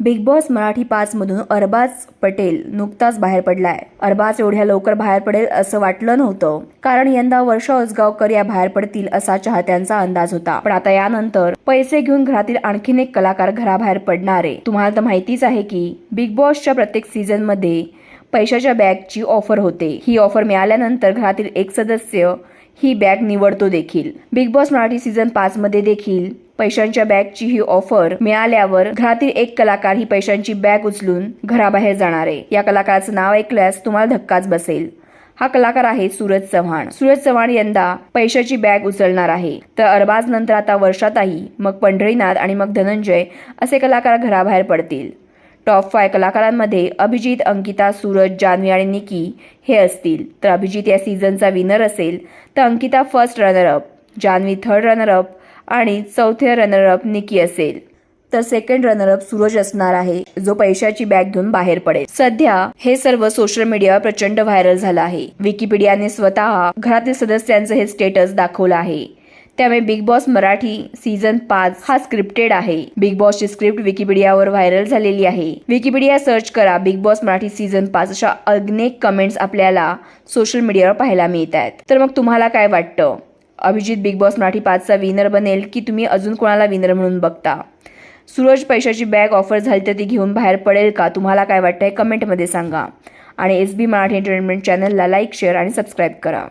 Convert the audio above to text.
Big Boss Marathi पाच मधून अरबाज पटेल नुकताच बाहेर पडलाय. अरबाज एवढ्या लवकर बाहेर पडेल असं वाटलं नव्हतं. कारण यंदा वर्षा उसगावकर या बाहेर पडतील असा चाहत्यांचा अंदाज होता. पण आता यानंतर पैसे घेऊन घरातील आणखीन एक कलाकार घराबाहेर पडणारे. तुम्हाला तर माहितीच आहे की बिग बॉसच्या प्रत्येक सीझनमध्ये पैशाच्या बॅगची ऑफर होते. ही ऑफर मिळाल्यानंतर घरातील एक सदस्य ही बॅग निवडतो देखील. बिग बॉस मराठी सीझन पाच मध्ये देखील पैशांच्या बॅगची ही ऑफर मिळाल्यावर घरातील एक कलाकार ही पैशांची बॅग उचलून घराबाहेर जाणार आहे. या कलाकाराचं नाव ऐकल्यास तुम्हाला धक्काच बसेल. हा कलाकार आहे सूरज चव्हाण. सूरज चव्हाण यंदा पैशाची बॅग उचलणार आहे. तर अरबाज नंतर आता वर्षाताही मग पंढरीनाथ आणि मग धनंजय असे कलाकार घराबाहेर पडतील. टॉप फाय कलाकारांमध्ये अभिजित अंकिता सूरज जान्हवी आणि निकी हे असतील. तर अभिजित या सीझनचा विनर असेल तर Ankita first runner up Janhavi third runner up आणि चौथे रनरअप निकी असेल. तर सेकंड रनरअप सूरज असणार आहे जो पैशाची बॅग घेऊन बाहेर पडेल. सध्या हे सर्व सोशल मीडियावर प्रचंड व्हायरल झालं आहे. विकिपीडियाने स्वतः घरातील सदस्यांचं हे स्टेटस दाखवलं आहे. त्यामुळे बिग बॉस मराठी सीझन पाच हा स्क्रिप्टेड आहे. बिग बॉसची स्क्रिप्ट विकिपीडियावर व्हायरल झालेली आहे. विकिपीडिया सर्च करा बिग बॉस मराठी सीझन पाच अशा अनेक कमेंट्स आपल्याला सोशल मीडियावर पाहायला मिळत आहेत तर मग तुम्हाला काय वाटतं? अभिजित बिग बॉस मराठी पाचचा विनर बनेल की तुम्ही अजून कोणाला विनर म्हणून बघता? सूरज पैशाची बॅग ऑफर झाली तर ती घेऊन बाहेर पडेल का? तुम्हाला काय वाटतंय? कमेंटमध्ये सांगा. आणि एस बी मराठी एंटरटेनमेंट चॅनलला लाईक शेअर आणि सबस्क्राईब करा.